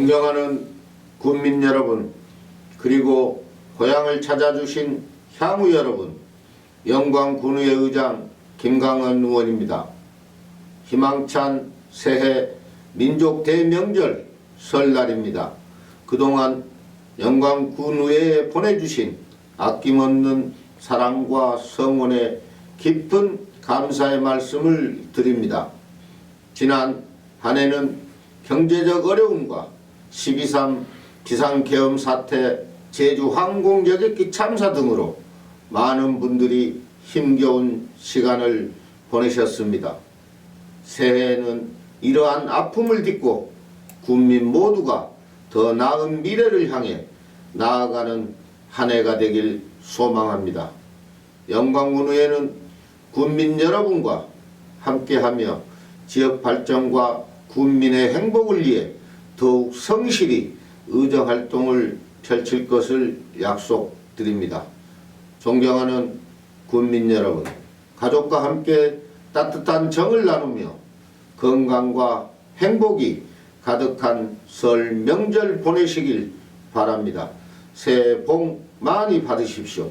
존경하는 국민 여러분, 그리고 고향을 찾아주신 향후 여러분, 영광군의회 의장 김강은 의원입니다. 희망찬 새해 민족 대명절 설날입니다. 그동안 영광군의회에 보내주신 아낌없는 사랑과 성원에 깊은 감사의 말씀을 드립니다. 지난 한 해는 경제적 어려움과 12.3 비상계엄 사태, 제주 항공여객기 참사 등으로 많은 분들이 힘겨운 시간을 보내셨습니다. 새해에는 이러한 아픔을 딛고 국민 모두가 더 나은 미래를 향해 나아가는 한 해가 되길 소망합니다. 영광군의회는 국민 여러분과 함께하며 지역 발전과 국민의 행복을 위해 더욱 성실히 의정 활동을 펼칠 것을 약속드립니다. 존경하는 국민 여러분, 가족과 함께 따뜻한 정을 나누며 건강과 행복이 가득한 설 명절 보내시길 바랍니다. 새해 복 많이 받으십시오.